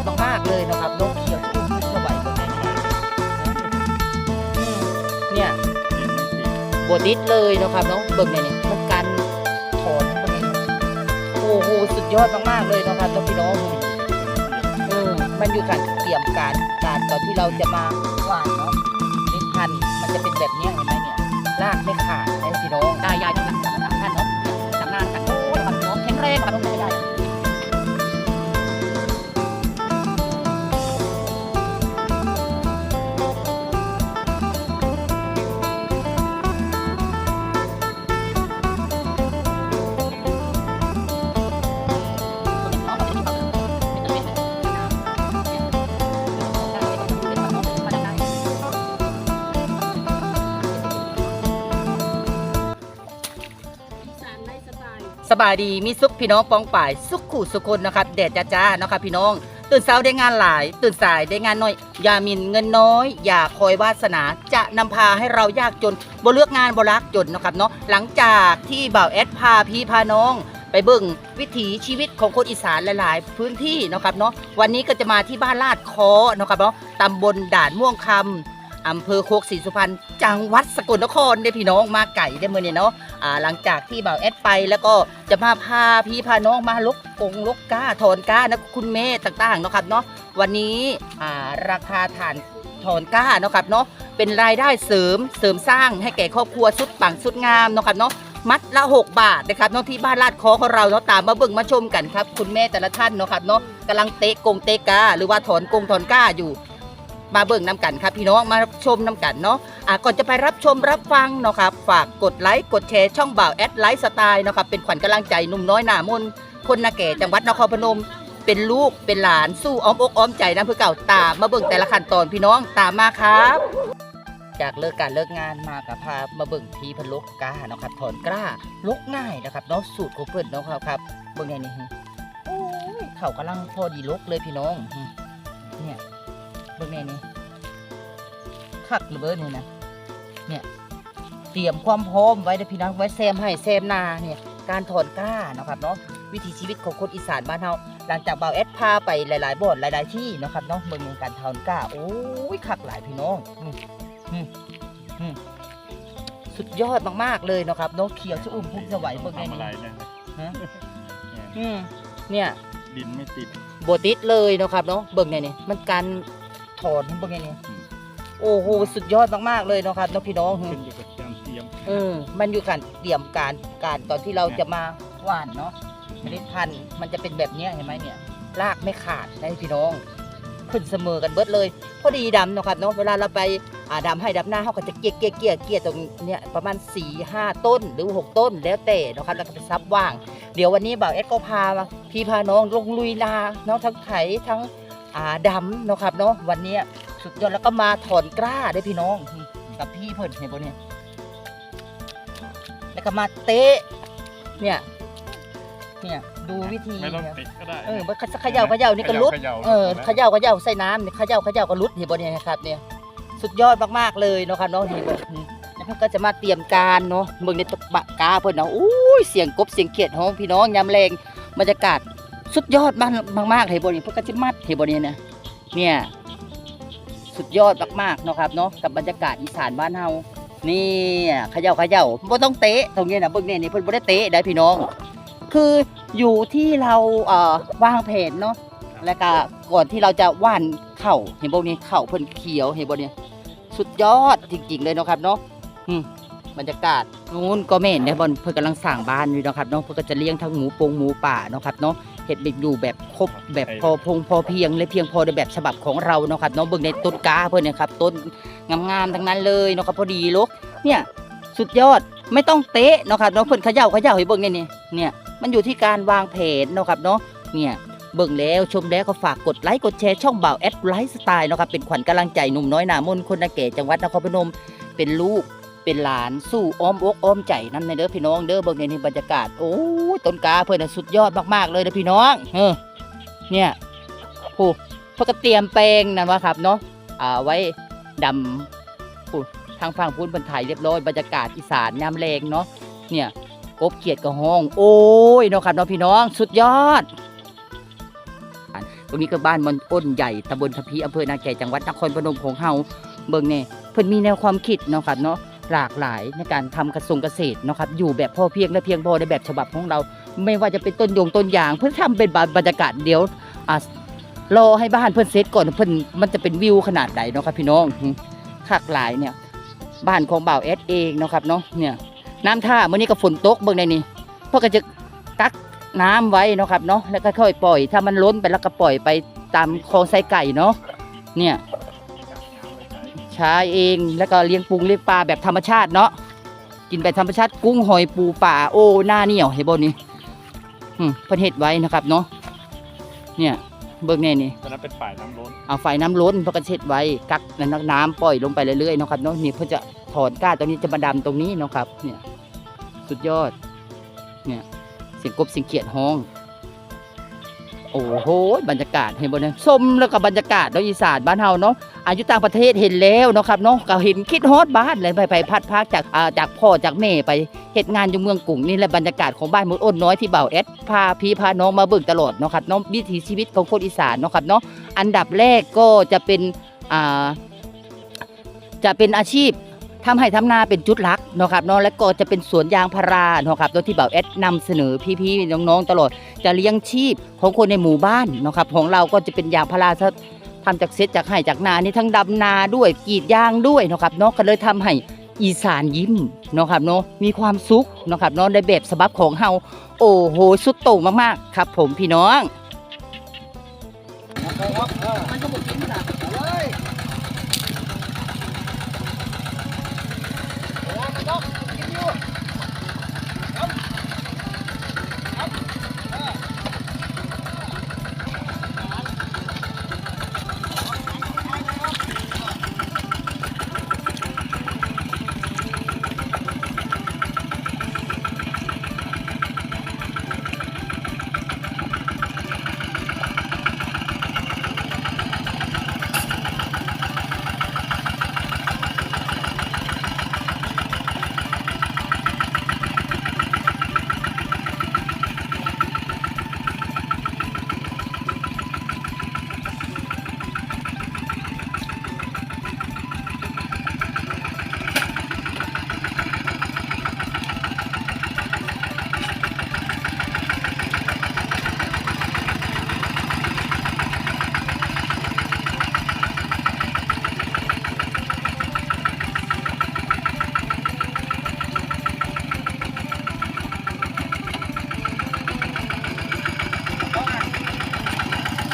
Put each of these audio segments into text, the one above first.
ดยอดมากๆเลยนะครับนกเขียวชุ่มสวัยตรงนี้อืมเนี่ยบดดิดเลยนะครับเน้องเบิ่งเนี่ยนี่มันการถอนตรงนี้โอ้โหสุดยอดมากๆเลยนะครับน้องพี่น้องเออมันอยู่การเตรียมการการตอนที่เราจะมาหวานเนาะนิพันธ์มันจะเป็นแบบนี้เห็นไหมเนี่ยรากไม่ขาดนะพี่น้องตายาย บายดีมีสุขพี่น้องปองป่ายสุขขู่สุคนนะครับแดดจ้าจ้านะครับพี่น้อง ตื่นเช้าได้งานหลาย ตื่นสายได้งานน้อย อย่ามินเงินน้อย อย่าคอยวาสนาจะนำพาให้เรายากจนบ่เลือกงานบ่รักจนนะครับเนาะหลังจากที่บ่าวแอดพาพี่พาน้องไปเบิ่งวิถีชีวิตของคนอีสานหลาย ๆ พื้นที่นะครับเนาะวันนี้ก็จะมาที่บ้านลาดคอเนาะครับเนาะตำบลด่านม่วงคำ อำเภอโคกศรีสุพรรณจังหวัดสกลนครได้พี่น้องมาไก่ได้อมื่อนี้เนาะอ่าหลังจากที่บ่าวแอดไปแล้วก็จะมาพาพี่พาน้องมาลกกงลกก้าถอนก้านะคุณแม่ต่างๆเนาะครับเนาะวันนี้อ่าราคาฐานถอนก้าเนาะครับเนาะเป็นรายได้เสริมเสริมสร้างให้แก่ครอบครัวสุดปังสุดงามเนาะครับเนาะมัดละ 6 บาทนะครับน้องที่บ้านลาดคอของเราเนาะตามมาเบิ่งมาชมกันครับ คุณแม่แต่ละท่านเนาะครับเนาะกำลังเตะกงเตะกาหรือว่าถอนกงถอนก้าอยู่ มาเบิ่งน้กันครับพี่น้องมารับชมน้กันเนาะอะก่อนจะไปรับชมรับฟังเนาะครับฝากกดไลค์กดแชร์ช่องบ่าวแอดไลฟ์สไตล์เนาะครับเป็นขวัญกำลังใจหนุ่มน้อยหนามนคนนาแก่จังหวัดนครพนม เป็นลูกเป็นหลานสู้อ้อมอกอ้อมใจนะเพื่อเก่าตามมาเบิ่งแต่ละขั้นตอนพี่น้องตามมาครับ จากเลิกการเลิกงานมากับพามาเบิ่งพีพะลกกาเนาะครับถอนกล้าลกง่ายนะครับเนาะสูตรของเพิ่นเนาะครับครับเบิ่งไงนี่ฮะโอ้ยเขากำลังพอดีลกเลยพี่น้องเนี่ย เบิ่งไงนี่คักระเบิดนี่นะเนี่ยเตรียมความพร้อมไว้เด้อพี่น้องไว้แซมให้แซมนาเนี่ยการถอนกล้าเนาะครับเนาะวิถีชีวิตของคนอีสานบ้านเฮาหลังจากบ่าวแอดพาไปหลายๆบ่อนหลาย ๆ ที่เนาะครับเนาะเบิ่งการถอนกล้าโอ้ยคักหลายพี่น้องอืมอืมสุดยอดมากๆเลยเนาะครับนกเขียวชอุ่มพุ่มสวัยเบิ่งไงทำอะไรนี่เนี่ยฮะเนี่ยอืมเนี่ยดินไม่ติดโบติดเลยเนาะครับเนาะเบิ่งไงนี่มันการ ถอนเบิ่งไงนี่อืมโอ้โหสุดยอดมากๆเลยเนาะครับน้องพี่น้องขึ้นอยู่กับการเตรียมเออมันอยู่การเตรียมการการตอนที่เราจะมาหว่านเนาะเมล็ดพันธุ์มันจะเป็นแบบเนี้ยเห็นไหมเนี่ย รากไม่ขาดนะพี่น้อง ขึ้นเสมอกันเบิดเลย พอดีดำเนาะครับเนาะเวลาเราไปอ่าดำให้ดำหน้าเขาก็จะเกลี่ยเกลี่ยเกลี่ยเกลี่ยตรงเนี้ยประมาณ4ี่ห้าต้นหรือ 6 ต้นแล้วแต่เนาะครับแล้วก็ไปซับว่าง เดี๋ยววันนี้บ่าวเอ็ดก็พามาพี่พาน้องลงลุยนาเนาะทั้งไถทั้ง อ่าดำเนาะครับเนาะวันนี้สุดยอดแล้วก็มาถอนกล้าด้วยพี่น้องกับพี่เพิ่นเห็นบ่เนี่ยแล้วก็มาเตะเนี่ยเนี่ยดูวิธีไม่ต้องเนี่ยติดก็ได้เออมันเขย่าเขย่านี่ก็ลุดเขย่าเออเขย่าเขย่าใส่น้ำนี่เขย่าเขย่าก็ลุดเห็นบ่เนี่ยนะครับเนี่ยสุดยอดมากๆเลยเนาะครับเนาะเห็นบ่อืมแล้วเพิ่นก็จะมาเตรียมการเนาะเบิ่งในตะบะกาเพิ่นเนาะอุ้ยเสียงกบเสียงเขียดของพี่น้องยามแรงบรรยากาศ สุดยอดมากมากๆเห็นบ่นี่เพิ่นก็จะมัดเห็นบ่เนี่ยนะเนี่ยสุดยอดมากๆเนาะครับเนาะกับบรรยากาศอีสานบ้านเฮานี่เขย่าเขย่าบ่ต้องเตะตรงนี้นะเบิ่งเนี่ยนี่เพิ่นบ่ได้เตะได้พี่น้อง คืออยู่ที่เราเอ่อวางแผนเนาะแล้วก็ก่อนที่เราจะว่านเข่าเห็นบ่นี่เข่าเพิ่นเขียวเห็นบ่เนี่ยสุดยอดจริงๆเลยเนาะครับเนาะอืมบรรยากาศนู้นก็แม่นเนี่ยบอนเพิ่นกำลังสร้างบ้านอยู่เนาะครับเนาะเพิ่นก็จะเลี้ยงทั้งหมูปงหมูป่าเนาะครับเนาะ เฮ็ดแบบอยู่แบบครบแบบพอพงพอเพียงและเพียงพอในแบบฉบับของเราเนาะครับเนาะเบิ่งในต้นกาเพิ่นเนี่ยครับต้นงามๆทั้งนั้นเลยเนาะครับพอดีลูกเนี่ยสุดยอดไม่ต้องเตะเนาะครับเนาะเพิ่นเขย่าเขย่าให้เบิ่งเนี่ยนี่เนี่ยมันอยู่ที่การวางแผนเนาะครับเนาะเนี่ยเบิ่งแล้วชมแล้วก็ฝากกดไลค์กดแชร์ช่องบ่าวแอดไลฟ์สไตล์เนาะครับเป็นขวัญกำลังใจหนุ่มน้อยหนามนคนนาเกจังหวัดนครพนมเป็นลูก เป็นหลานสู้อ้อมอกอ้อมใจนั่นในเด้อพี่น้องเด้อเบิ่งในนี่บรรยากาศโอ้ต้นกาเพื่อนนะสุดยอดมากๆเลยเด้อพี่น้องเออเนี่ยโอ้เพื่อก็เตรียมแปลงนั่นวะครับเนาะอ่าไว้ดำโอ้ทางฝั่งพุ้นบรรทายเรียบร้อยบรรยากาศอีสานยามแรงเนาะเนี่ยกบเขียดกับห้อง โอ้ยเนาะครับเน้องพี่น้องสุดยอดตรงนี้ก็บ้านมันอ้นใหญ่ตำบลทพีอำเภอนาแก่จังหวัดนครพนมของเฮาเบิ่งเนี่ยเพิ่นมีแนวความคิดเนาะครับเนาะ หลากหลายในการทำกระทรวงเกษตรนะครับ อยู่แบบพอเพียงและเพียงพอในแบบฉบับของเรา ไม่ว่าจะเป็นต้นยงต้นยาง เพื่อทำเป็นบรรยากาศเดี๋ยวอะรอให้บ้านเพิ่อนเสร็จก่อนเพิ่อนมันจะเป็นวิวขนาดใดเนาะครับพี่น้องหึคักหลายเนี่ย บ้านของบ่าวแอดเองเนาะครับเนาะเนี่ยน้ำท่าเมื่อนี้ก็ฝนตกเบิ่งในนี่พ่อก็จะกักน้ำไว้เนาะครับเนาะแล้วก็ค่อยปล่อย ถ้ามันล้นไปแล้วก็ปล่อยไปตามคลองไส้ไก่เนาะเนี่ย ใช้เองแล้วก็เลี้ยงปูเลี้ยงปลาแบบธรรมชาติเนาะกินแบบธรรมชาติกุ้งหอยปูป่าโอ้หน้าเหนียวเห็นบ่นี่อืมเพิ่นเฮ็ดไว้นะครับเนาะเนี่ยเบิ่งแน่นี่ตอนนั้นเป็นฝ่ายน้ำล้นเอาไฟน้ำล้นเพราะกระเช็ดไว้กักน้ำน้ำปล่อยลงไปเรื่อยๆเนาะครับเนาะนี่เพื่อจะถอนก้าตรงนี้จะมาดำตรงนี้เนาะครับ เนี่ย สุดยอด เนี่ยเสียงกบเสียงเขียดห้อง โอ้โหบรรยากาศเห็นบ่เนี่ยสมแล้วก็บบรรยากาศเนาะอีสานบ้านเฮาเนาะอายุต่างประเทศเห็นแล้วเนาะครับเนาะก็เห็นคิดฮอดบ้านเลยไปไปพัดพากจากอ่าจากพ่อจากแม่ไปเฮ็ดงานอยู่เมืองกรุงนี่แหละบรรยากาศของบ้านมุดอ้นน้อยที่เบ่าแอดพาพี่พาน้องมาเบิ่งตลอดเนาะครับเนาะวิถีชีวิตของคนอีสานเนาะครับเนาะอันดับแรกก็จะเป็นอ่าจะเป็นอาชีพ ทำให้ทำนาเป็นจุดหลักเนาะครับเนาะและก็จะเป็นสวนยางพาราเนาะครับโดยที่บ่าแอดนำเสนอพี่ๆน้องๆตลอด จะเลี้ยงชีพของคนในหมู่บ้านเนาะครับของเราก็จะเป็นยางพาราทำจากเซตจากไห่จากนานี่ทั้งดำนาด้วยกรีดยางด้วยเนาะครับเนาะก็เลยทำให้อีสานยิ้มเนาะครับเนาะมีความสุขเนาะครับเนาะในแบบฉบับของเฮาโอ้โหสุดโต่งมากๆ ครับ ผมพี่น้อง มันก็บอกกินนะเลยโอ้มันต้องกินอยู่ครับครับเออ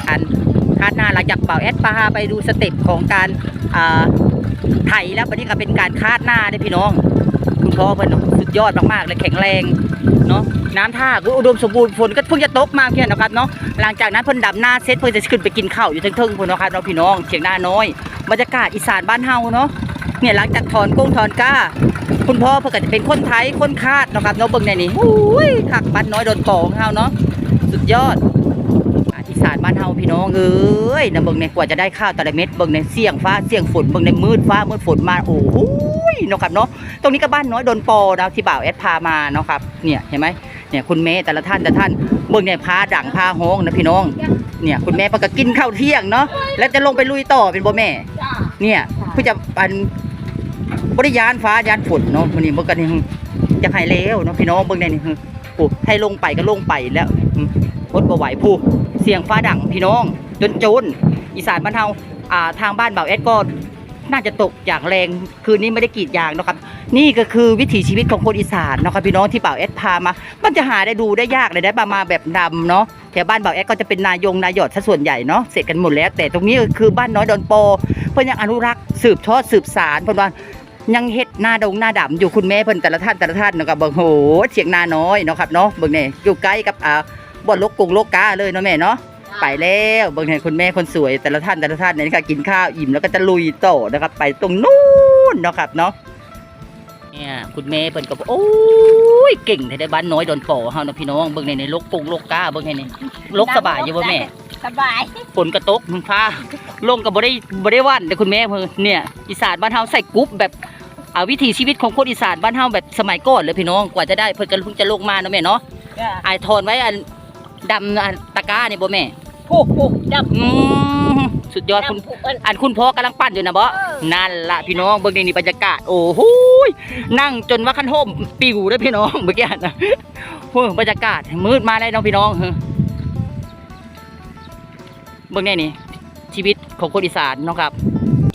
อัน คาดหน้าหลังจากเป่าแอดปาไปดูสเต็ปของการอ่าไถแล้ววันนี้ก็เป็นการคาดหน้าได้พี่น้อง คุณพ่อเพิ่อนสุดยอดมากๆเลยแข็งแรงเนาะน้ำท่าก็อุดมสมบูรณ์ฝนก็เพิ่งจะตกมาเพียงนะครับเนาะหลังจากนั้นเพิ่นดำหน้าเซตเพิ่นจะขึ้นไปกินข้าวอยู่เทิงๆพุ่นนะครับเนาพี่น้องเชียงหน้าน้อยบรรยากาศอีสานบ้านเฮาเนาะเนี่ยหลังจากถอนกุ้งถอนก้า คุณพ่อเพิ่นจะเป็นคนไทยคนคาดนะครับเนาะเบิ่งในนี้อุ้ยคักบ้านน้อยโดนปองเฮาเนาะสุดยอด บ้านเฮาพี่น้องเอ้ยนะเบิ่งในกว่าจะได้ข้าวแต่ละเม็ดเบิ่งในเสี่ยงฟ้าเสี่ยงฝนเบิ่งในมืดฟ้ามืดฝนมาโอ้โหเนาะครับเนาะตรงนี้ก็บ้านน้อยโดนปอนะที่บ่าวแอดพามาเนาะครับเนี่ยเห็นไหมเนี่ยคุณแม่แต่ละท่านแต่ท่านเบิ่งเนี่ยพาดังพาโฮงนะพี่น้อง เนี่ยคุณแม่เพิ่นก็กินข้าวเที่ยงเนาะแล้วจะลงไปลุยต่อเป็นบ่แม่ เนี่ยเพื่อจะปันบริยานฟ้ายานฝนเนาะวันนี้เบิ่งกันนี่จะให้แล้วเนาะพี่น้องเบิ่งได้นี่โอ้ให้ลงไปก็ลงไปแล้ว อดบ่ไหวผู้เสียงฟ้าดังพี่น้อง จนจนอีสานบ้านเฮาอ่าทางบ้านบ่าวแอดก็น่าจะตกอย่างแรงคืนนี้ไม่ได้กรีดยางนะครับ นี่ก็คือวิถีชีวิตของคนอีสานนะครับพี่น้องที่บ่าวแอดพามา มันจะหาได้ดูได้ยากเลยได้มามาแบบดำเนาะแถวบ้านบ่าวแอดก็จะเป็นนายงนายอดซะส่วนใหญ่เนาะเสร็จกันหมดแล้ว แต่ตรงนี้ก็คือบ้านน้อยดอนโปเพิ่อนยังอนุรักษ์สืบทอดสืบสารเพิ่นว่ายังเฮ็ดหน้าดงหน้าดำอยู่คุณแม่เพิ่นแต่ละท่านแต่ละท่านเนาะครับเบิ่งโหเสียงนาน้อยเนาะครับเนาะเบิ่งนี่อยู่ใกล้กับอ่า บ่อนลกกงลกกาเลยเนาะแม่เนาะไปแล้วเบิ่งเห็นคุณแม่คนสวยแต่ละท่านแต่ละท่านเนี่ยนะคะกินข้าวอิ่มแล้วก็จะลุยต่อนะครับ ไปตรงนู้นเนาะครับเนาะเนี่ยคุณแม่เพิ่นก็บอกโอ้ยเก่งแต่ได้บ้านน้อยโดนป่อเฮานะพี่น้องเบิ่งในในลกปงลกกาเบิ่งให้นี่ลกสบายอยู่บ่แม่สบายฝนกระตกมึงฟ้าลงก็บ่ได้บ่ได้หวันแต่คุณแม่เพิ่นเนี่ยอีสานบ้านเฮาใส่กรุ๊ปแบบอ่าวิถีชีวิตของคนอีสานบ้านเฮาแบบสมัยก่อนเลยพี่น้องกว่าจะได้เพิ่นก็เพิ่งจะลงมาเนาะแม่เนาะจ้ะอายทอนไว้อัน ดำอันตะกร้านี่บ่แม่ผูกผูกดำ อืมสุดยอดคุณ ดำผูกอัน อันคุณพ่อกำลังปั้นอยู่นะบ่เออนั่นละพี่น้องเบิ่งในนี่บรรยากาศโอ้โหยนั่งจนว่าคันโฮมปิวเด้อพี่น้องเมื่อกี้นะโอ้ยบรรยากาศมืดมาแล้วน้องพี่น้องเฮ้อเบิ่งแน่นี่ชีวิตของคนอีสานเนาะครับ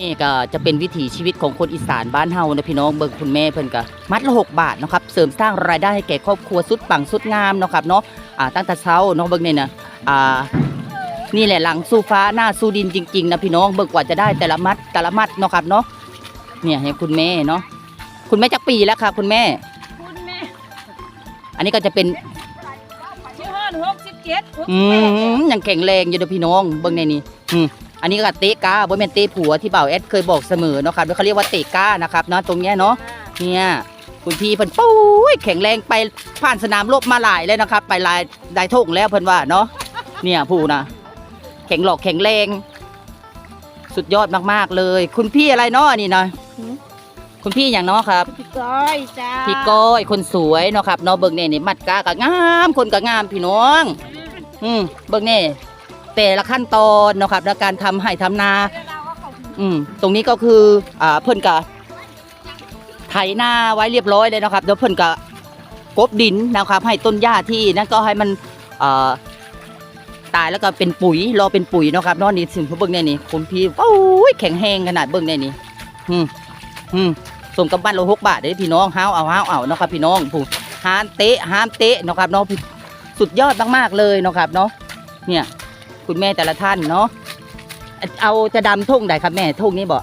นี่ก็จะเป็นวิถีชีวิตของคนอีสานบ้านเฮานะพี่น้องเบิ่งคุณแม่เพิ่นก็มัดละหกบาทเนาะครับเสริมสร้างรายได้ให้แก่ครอบครัวสุดปังสุดงามเนาะครับเนาะอ่าตั้งแต่เช้าเนาะเบิ่งนี่นะอ่านี่แหละหลังสู้ฟ้าหน้าสู้ดินจริงๆนะพี่น้องเบิกกว่าจะได้แต่ละมัดแต่ละมัดเนาะครับเนาะเนี่ยให้คุณแม่เนาะคุณแม่จักปีแล้วครับคุณแม่ คุณแม่ อันนี้ก็จะเป็นชื่อฮอนหกสิบเจ็ดอืมยังแข็งแรงอยู่เด้อพี่น้องเบิ่งในนี่อืม อันนี้ก็เตะก้าบ่แม่นเตะผัวที่บ่าวแอดเคยบอกเสมอเนาะครับเขาเรียกว่าเตะก้านะครับเนาะตรงเนี้ยเนาะเนี่ยคุณพี่เพิ่นปุ้ยแข็งแรงไปผ่านสนามรบมาหลายเลยนะครับ ไปหลายได้ทงแล้วเพิ่นว่าเนาะเนี่ยผู้นะแข็งหลอกแข็งแรง สุดยอดมากๆเลย คุณพี่อะไรเนาะนี่นะคุณพี่อย่างเนาะครับพี่ก้อยจ้าพี่ก้อยคนสวยเนาะครับเนาะเบิ่งเน่นี่มัดกาก็งามคนก็งามพี่น้อง อืมเบิ่งเน่ แต่ละขั้นตอนเนาะครับในการทำไห่ทำนา อืมตรงนี้ก็คืออ่าเพิ่นก็ไถนาไว้เรียบร้อยเลยเนาะครับเดี๋ยวเพิ่นก็กบดินนะครับ ให้ต้นหญ้าที่นั่นก็ให้มันอ่อตายแล้วก็เป็นปุ๋ยรอเป็นปุ๋ยเนาะครับเนอกนี่สิ่งที่เบิ่งเนี่ยนี่คุณพี่โอ้ยแข็งแรงขนาดเบิ่งเนี่ยนี่อืมอืมสมกับบ้านเราหกบาทเด้พี่น้องห้าวเอาห้าวเอาเนาะครับพี่น้องผู้ห้ามเตะห้ามเตะเนาะครับเนาะสุดยอดมากๆเลยเนาะครับเนาะเนี่ย คุณแม่แต่ละท่านเนาะเอาจะดำทุ่งใดครับแม่ทุ่งนี้บ่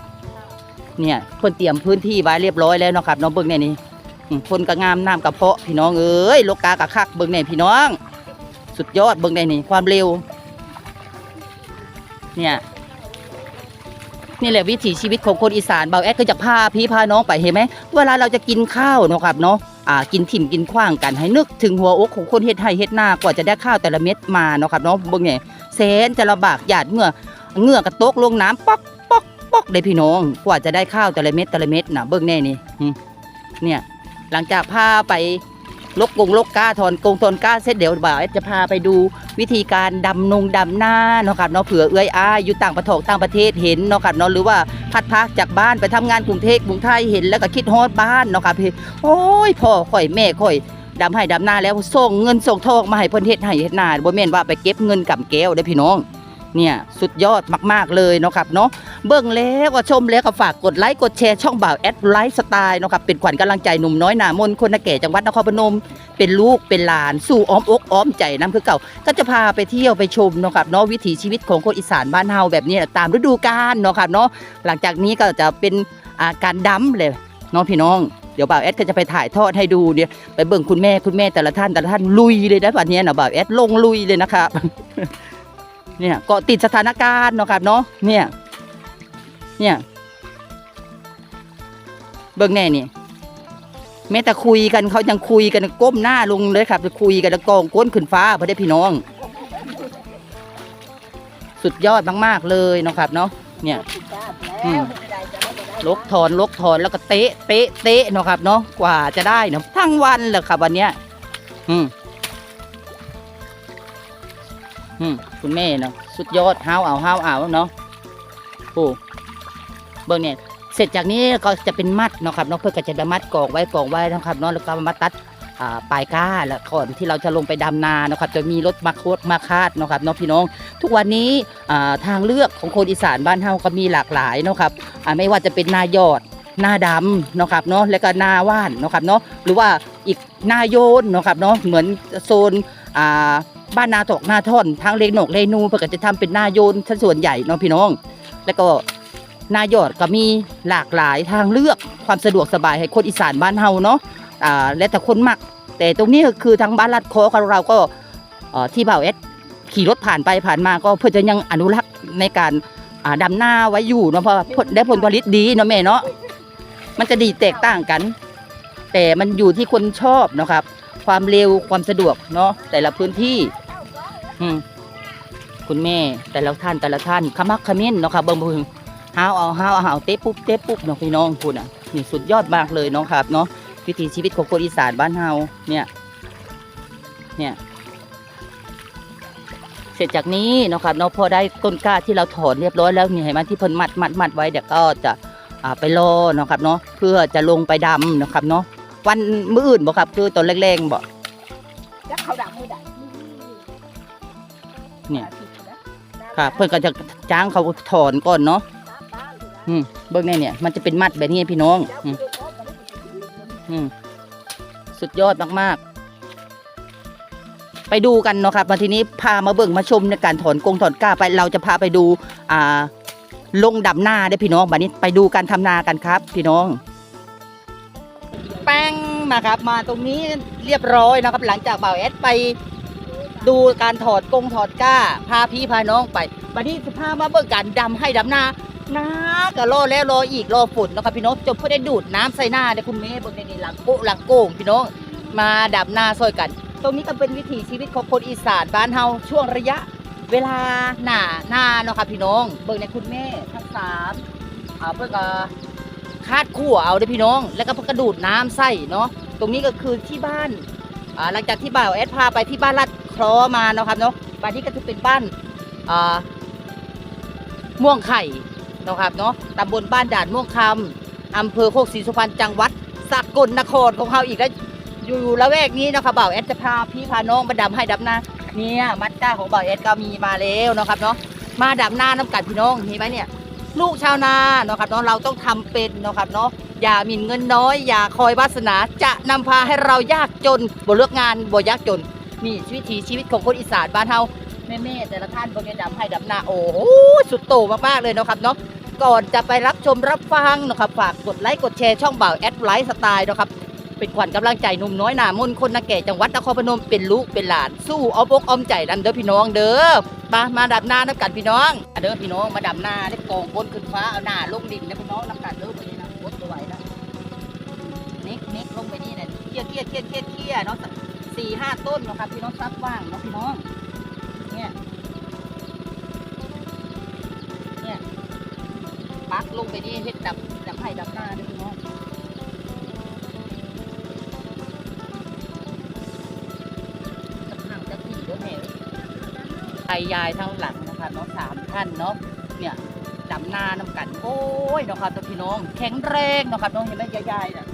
เนี่ยคนเตรียมพื้นที่ไว้เรียบร้อยแล้วเนาะครับน้องเบิ้งเนี่ยนี่คนก็งามน้ำกระเพาะพี่น้องเอ้ยโลกากะคักเบิ้งเนี่ยพี่น้อง สุดยอดเบิ้งเนี่ยนี่ความเร็ว เนี่ยนี่แหละวิถีชีวิตของคนอีสานเบาแอดก็จะพาพี่พาน้องไปเห็นไหมเวลาเราจะกินข้าวเนาะครับเนาะอ่ากินถิ่มกินขว้างกันให้นึกถึงหัวอกของคนเฮ็ดไห้เฮ็ดนากว่าจะได้ข้าวแต่ละเม็ดมาเนาะครับเนาะเบิ้งเนี่ย แสนจะลำบากหยาดเมื่อเหงื่อกระตกลงน้ำป๊อกป๊อกป๊อกเลยพี่น้อง กว่าจะได้ข้าวแต่ละเม็ดแต่ละเม็ดนะเบิ้งแน่นี่เนี่ยหลังจากพาไปลกกงลกก้าทอนกงทอนก้าเสร็จเดี๋ยวบ่าวจะพาไปดูวิธีการดำนงดำหน้าเนาะครับเนาะเผื่อเอื้อยอ้ายอยู่ต่างประเทศต่างประเทศเห็นเนาะครับเนาะหรือว่าพัดพักจากบ้านไปทำงานกรุงเทพกรุงไทยเห็นแล้วก็คิดฮอดบ้านเนาะครับพี่โอ้ยพ่อข่อยแม่ข่อย ดำให้ดำหน้าแล้วส่งเงินส่งทองมาให้เพิ่นเฮ็ดให้เฮ็ดนาบ่แม่นว่าไปเก็บเงินกับแก้วเด้พี่น้องเนี่ยสุดยอดมาก ๆ เลยเนาะครับเนาะเบิ่งแล้วก็ชมแล้วก็ฝากกดไลค์กดแชร์ช่องบ่าวแอดไลฟ์สไตล์เนาะครับเป็นขวัญกำลังใจหนุ่มน้อยหนามนคนนาแก่จังหวัดนครพนม เป็นลูกเป็นหลานสู่อ้อมอกอ้อมใจน้ำคือเก่า ก็จะพาไปเที่ยวไปชมเนาะครับเนาะวิถีชีวิตของคนอีสานบ้านเฮาแบบนี้ตามฤดูกาลเนาะครับเนาะหลังจากนี้ก็จะเป็นอาการดำเลยเน้องพี่น้อง เดี๋ยวบ่าวแอดก็จะไปถ่ายทอดให้ดูเนี่ยไปเบิ่งคุณแม่คุณแม่แต่ละท่านแต่ละท่านลุยเลยนะวันนี้นะบ่าวแอดลงลุยเลยนะครับเนี่ยเกาะติดสถานการณ์เนาะครับเนาะเนี่ยเนี่ยเบิ่งแน่นี่แม้แต่คุยกันเขายังคุยกันก้มหน้าลงเลยครับจะคุยกันกองก้นขึ้นฟ้าพอได้พี่น้อง สุดยอดมาก ๆ เลยเนาะครับเนาะ เนี่ยอืมลกถอนลกถอนแล้วก็เตะเตะเตะเนาะครับเนาะกว่าจะได้เนาะทั้งวันเลยครับวันเนี้ยอืมอืมคุณแม่เนาะสุดยอดห้าวเอาห้าวเอาเนาะโอ้เบิ่งเนี่ยเสร็จจากนี้ก็จะเป็นมัดเนาะครับเนาะเพื่อก็จะได้มัดกองไว้กองไว้นะครับเนาะแล้วก็มาตัดอ่า ปลายก้าแล้วก่อนที่เราจะลงไปดำนาเนาะครับจะมีรถมาโคดมาคาดเนาะครับเนาะพี่น้อง ทุกวันนี้ทางเลือกของคนอีสานบ้านเฮาก็มีหลากหลายเนาะครับไม่ว่าจะเป็นนายอดนาดำเนาะครับเนาะแล้วก็นาว่านเนาะครับเนาะหรือว่าอีกนาโยนเนาะครับเนาะเหมือนโซนบ้านนาตอกนาท่อนทางเลนกเลนูเพื่อจะทำเป็นนาโยนชั้นส่วนใหญ่เนาะพี่น้อง แล้วก็นายอดก็มีหลากหลายทางเลือกความสะดวกสบายให้คนอีสานบ้านเฮาเนาะ และแต่คนมัก แต่ตรงนี้คือทางบ้านลัดคอของเราก็ที่บ่าวเอสขี่รถผ่านไปผ่านมาก็เพื่อจะยังอนุรักษ์ในการอ่าดำหน้าไว้อยู่เนาะเพราะได้ผลผลิตดีเนาะแม่เนาะมันจะดีแตกต่างกัน แต่มันอยู่ที่คนชอบนะครับ ความเร็วความสะดวกเนาะแต่ละพื้นที่อืคุณแม่แต่ละท่านแต่ละท่านขมักขมิ้นเนาะค่ะเบิ่งเบิ่งห้าวเอาห้าวเอาเตะปุ๊บเตะปุ๊บเนาะพี่น้องพูดอะนี่สุดยอดมากเลยเนาะครับเนาะ วิถีชีวิตของคนอีสานบ้านเฮาเนี่ยเนี่ยเสร็จจากนี้เนาะครับเนาะพอได้ต้นกล้าที่เราถอนเรียบร้อยแล้วนี่เห็นไหมที่เพิ่นมัดมัดมัดไว้เดี๋ยวก็จะอ่าไปรอเนาะครับเนาะเพื่อจะลงไปดำเนาะครับเนาะวันมื้ออื่นบ่ครับคือตอนแรงๆบ่แล้วเขาดังมือดังเนี่ยค่ะเพิ่นก็จะจ้างเขาถอนก่อนเนาะอืมเบิ่งแน่เนี่ยมันจะเป็นมัดแบบนี้พี่น้องอืมอืม สุดยอดมากๆ ไปดูกันเนาะครับมาทีนี้พามาเบิ่งมาชมในการถอนกงถอนก้าไปเราจะพาไปดู อ่า ลงดำหน้าได้พี่น้องบัดนี้ไปดูการทำนากันครับ พี่น้อง แป้งนะครับ มาตรงนี้เรียบร้อยนะครับ หลังจากบ่าวแอดไปดูการถอดกงถอดก้า พาพี่พาน้องไปบัดนี้จะพามาเบิ่งการดำให้ดำนา น้าก็รอแล้วรออีกรอฝนนะครับพี่น้องจนเพื่อได้ดูดน้ำใส่หน้าเด้คุณแม่บิ่งในนี่หลังโป๊ะหลังโก่งพี่น้องมาดำนาซอยกัน ตรงนี้ก็เป็นวิถีชีวิตของคนอีสานบ้านเฮาช่วงระยะ เวลาหน้าหน้าเนาะค่ะพี่น้อง เบิ่งในคุณแม่ทั้งสามอ่าเพิ่นก็คาดขั่วเอาเด้อพี่น้อง แล้วก็เพิ่นกระดูดน้ำใส่เนาะตรงนี้ก็คือที่บ้านหลังจากที่บ่าวแอดพาไปที่บ้านลาดคลอมาเนาะครับเนาะบ้านนี้ก็จะเป็นบ้านม่วงไข่ นะครับเนาะตำบลบ้านด่านม่วงคำอำเภอโคกศรีสุพรรณจังหวัดสกลนครของเฮาอีกแล้วอยู่ละแวกนี้นะค่ะบ่าวแอดจะพาพี่พาน้องมาดำให้ดำนาเนี่ยมัดก้าของบ่าวแอดก็มีมาแล้วนะครับเนาะมาดำนาน้ำกัดพี่น้องเห็นไหมเนี่ย ลูกชาวนาเนาะครับเนาะเราต้องทำเป็นเนาะครับเนาะอย่าหมิ่นเงินน้อย อย่าคอยวาสนาจะนำพาให้เรายากจนบ่เลือกงานบ่ยากจนนี่ชีวิตถีชีวิตของคนอีสานบ้านเฮาแม่ๆแต่ละท่านบนนี้ดำให้ดำนาโอ้โหสุดโต่งมากๆเลยเนาะครับเนาะ ก่อนจะไปรับชมรับฟังนะครับฝากกดไลค์กดแชร์ช่องบ่าวแอดไลฟ์สไตล์นะครับเป็นขวัญกำลังใจหนุ่มน้อยหนามนคนนาแก่จังหวัดนครพนมเป็นลูกเป็นหลานสู้เอาบกอาใจนำเด้อพี่น้องเด้อมามาดับหน้าน้ำกันพี่น้องเด้อพี่น้องมาดับหน้าได้กองบนขึ้นฟ้าเอาหน้าลงดินนะพี่น้องน้ำกันเด้อไปนี่นะบดตัวไหวนะเน็กเน็กลงไปนี่นะเคี่ยเคี่ยเคี่ยเคี่ยเคี่ยเนาะสี่ห้าต้นนะครับพี่น้องซับว่างเนาะพี่น้องเนี่ย ปักลงไปนี่เฮ็ดดับดับให้ดับหน้าด้อพี่น้องจะพังจะผีด้วยแม่ไายายทั้งหลังนะคะเนาะสามท่านเนาะเนี่ยดำหน้าน้ำกัน โอ้ยเนาะครับตัวพี่น้อง แข็งแรงเนาะครับน้องเห็นไหมยายๆน่ะ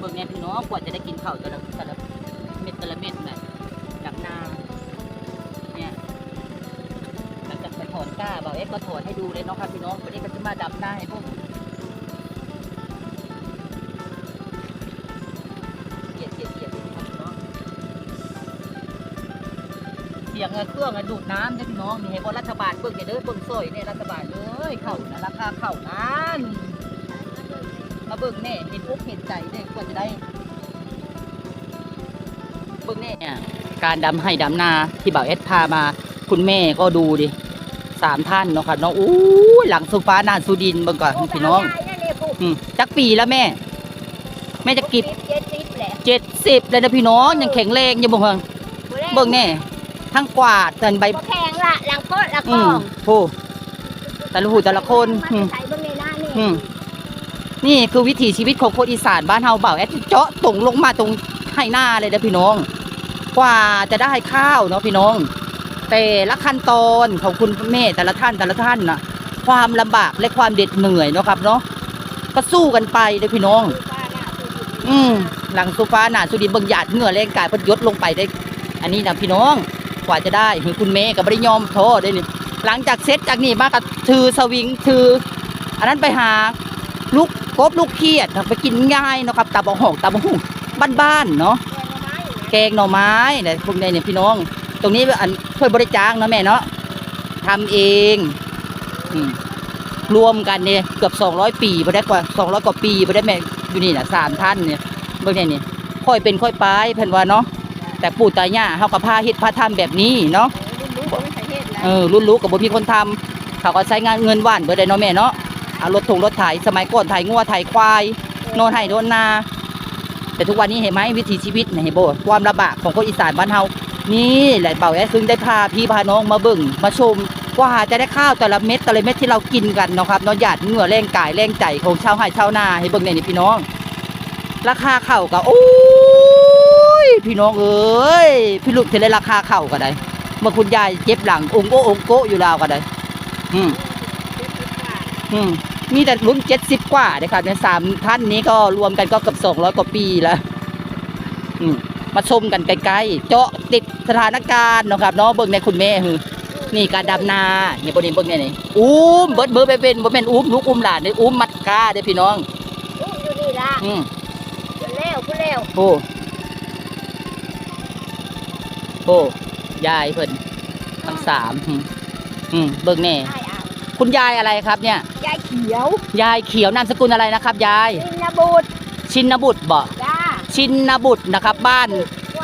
เบิ่งเนี่ยพี่น้องกว่าจะได้กินข้าวแต่ละแต่ละเม็ดแต่ละเม็ดน่ะดำนาเนี่ยหลังจากไปถอนกล้าบอกเอ๊ะก็ถอนให้ดูเลยเนาะครับพี่น้องวันนี้ก็จะมาดำนาให้พวกเกียดเกียดเกียดเลยครับพี่น้องเสียงเครื่องดูดน้ำเนี่ยพี่น้องนี่ให้บรัฐบาลเบิ่งเนี่ยเด้อเบิ่งซอยเนี่ยรัฐบาลเลยเข่านะราคาเข่านั้น เบิ่งแน่เห็นอกเห็นใจเน่กว่าจะได้ เบิ่งแน่เนี่ยการดำให้ดำนาที่บ่าวเอสพามา คุณแม่ก็ดูดิสามท่านเนาะค่ะเนาะอู้ยหลังโซฟาหน้าสุดินเบิ่งก่อนพี่น้องอืมจักปีแล้วแม่ แม่จะกิบเจ็ดสิบแหละเจ็ดสิบเลยนะพี่น้องยังแข็งแรงอยู่เบิ่งเบิ่งเบิ่งแน่ทั้งกวาดแต่ใบบ่แข็งละหลังโคตรละอืกอมงโอ้แต่ละหูแต่ละคนอืมใส่เบิ่งในี่คือวิถีชีวิตของคนอีสานบ้านเฮาเบาแอดเจาะตรงลงมาตรงไห้หน้าเลยนะพี่น้อง กว่าจะได้ข้าวเนาะพี่น้อง แต่ละขั้นตอนของคุณแม่แต่ละท่านแต่ละท่านนะความลำบากและความเด็ดเหนื่อยเนาะครับเนาะก็สู้กันไปเลยพี่น้อง อืมหลังโซฟาหนาสุดินเบิ่งหยาดเหงื่อแรงกายพนยศลงไปได้ อันนี้นะพี่น้องกว่าจะได้เห็นคุณแม่กับบริยอมโทษได้นี่หลังจากเซ็ตจากนี่มากับถือสวิงถือ อันนั้นไปหาลูก กบลูกเขียดไปกินง่ายเนาะครับตาบองหองตาบองหูบ้านๆเนาะแกงหน่อไม้เนี่ยพวกนี้เนี่ยพี่น้อง ตรงนี้อันช่วยบริจาคเนาะแม่เนาะทำเองอืมรวมกันเนี่ยเกือบ 200 ปีบ่ได้กว่า 200 กว่าปีบ่ได้แม่อยู่นี่น่ะสามท่านเนี่ยเบิ่งเนี่ยนี่ค่อยเป็นค่อยไปเพิ่นว่าเนาะแต่ปู่ตายายเฮาก็พาเฮ็ดพาทำแบบนี้เนาะรู้รู้ไม่ใช่เหตุแล้วเออรุ่นรู้กับบ่มีคนทำเขาก็ใช้งานเงินว่านเบิดได้เนาะแม่เนาะ เอารถถุงรถไถสมัยก่อนไถงัวไถควายโนนไห้โนนนา แต่ทุกวันนี้เห็นไหมวิถีชีวิตเห็นโบความลำบากของคนอีสานบ้านเฮานี่แหละเป่าแอซึ่งได้พาพี่พาน้องมาเบิ่งมาชมกว่าจะได้ข้าวแต่ละเม็ดแต่ละเม็ดที่เรากินกันเนาะครับเนาะหยาดเหงื่อแรงกายแรงใจของชาวไร่ชาวนาให้เบิ่งเนี่ยนี่พี่น้อง ราคาข้าวก็โอ้ยพี่น้องเอ้ยพี่ลูกจะได้ราคาข้าวก็ได้เมื่อคุณยายเจ็บหลังองโกองโกอยู่ลาวก็ได้อืมอืม มีแต่รุ่นเจ็ดสิบกว่าเด้ครับในสามท่านนี้ก็รวมกันก็เกือบสองร้อยกว่าปีแล้วอืมมาชมกันใกล้ๆเจาะติดสถานการณ์เนาะครับเนาะเบิ่งในคุณแม่คือนี่การดำนาเนี่ยบนนี้เบิ่งเนี่ยนี่อุ้มเบิดเบิดไปเป็นบ่แม่นอุ้มลูกอุ้มหลานเด้ออุ้มมัดกาเด้อพี่น้องอู้อยู่นี่ละอืมคุณแล้วคุณแล้วโอ้โอ้ยายเพิ่นทั้งสามอืมอืมเบิ่งแน่ใช่เอาคุณยายอะไรครับเนี่ยยายเขียวยายเขียวนามสกุลอะไรนะครับยายนินบุตรชินบุตรบ่จ้าชินบุตรนะครับ บ้าน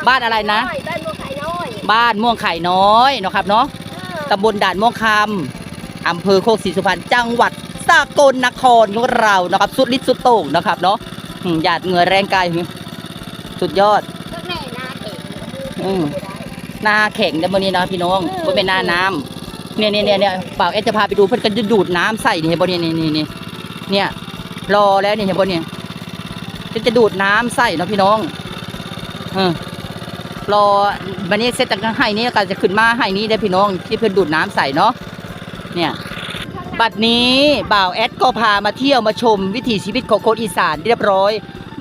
บ้านอะไรนะ บ้านบัวไข่น้อยบ้านม่วงไข่น้อยเนาะครับเนาะเออตำบลด่านม่วงคำอำเภอโคกศรีสุพรรณจังหวัดสกลนครของเรานะครับ สุดฤทธิ์สุดโต่งนะครับเนาะอืมหยาดเหงื่อแรงกายหือสุดยอดก็แน่นาเองอืมหน้าแข็งเดี๋ยวมื้อนี้เนาะพี่น้องบ่เป็นหน้าน้ำ เนี่ยเนี่ยเนี่ยเนี่ยเปล่าเอ๊ะจะพาไปดูเพิ่อนก็จะดูดน้ำใส่นี่เห็นบ่เนี่ยนี่นี่นี่เนี่ยรอแล้วเนี่เห็นบ่เนี่ยจะจะดูดน้ำใส่เนาะพี่น้องเออรอบันนี้เสร็จจากไห้นี้ก็จะขึ้นมาไห้นี้ได้พี่น้องที่เพิ่อนดูดน้ำใส่เนาะเนี่ยบัดนี้บ่าวแอดก็พามาเที่ยวมาชมวิถีชีวิตของคนอีสานเรียบร้อย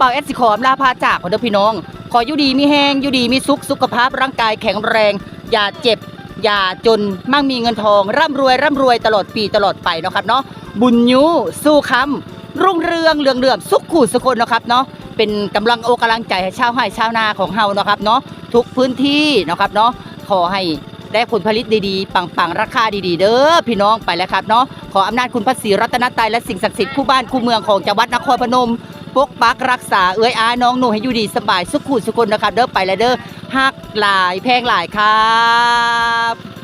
บ่าวแอดสิขออำลาพาจากขอเด้อพี่น้อง ขออยู่ดีมีแห้งอยู่ดีมีสุขสุขภาพร่างกายแข็งแรง อย่าเจ็บ อย่าจนมั่งมีเงินทอง ร่ำรวยร่ำรวยตลอดปีตลอดไปเนาะครับเนาะบุญยูสู้คำรุ่งเรืองเรืองเรืองสุขขู่สุคนเนาะครับเนาะเป็นกำลังโอกำลังใจให้ชาวไร่ชาวนาของเฮาเนาะครับเนาะทุกพื้นที่เนาะครับเนาะขอให้ได้ผลผลิตดีๆ ปังๆ ราคาดีๆ เด้อพี่น้องไปแล้วครับเนาะขออำนาจคุณพระศรีรัตนตรัยและสิ่งศักดิ์สิทธิ์คู่บ้านคู่เมืองของจังหวัดนครพนมปกปักรักษาเอ้ยอาน้องหนูให้อยู่ดีสบายสุขขุสุคนนะครับเด้อไปแล้วเด้อ ฮักหลายแพงหลายครับ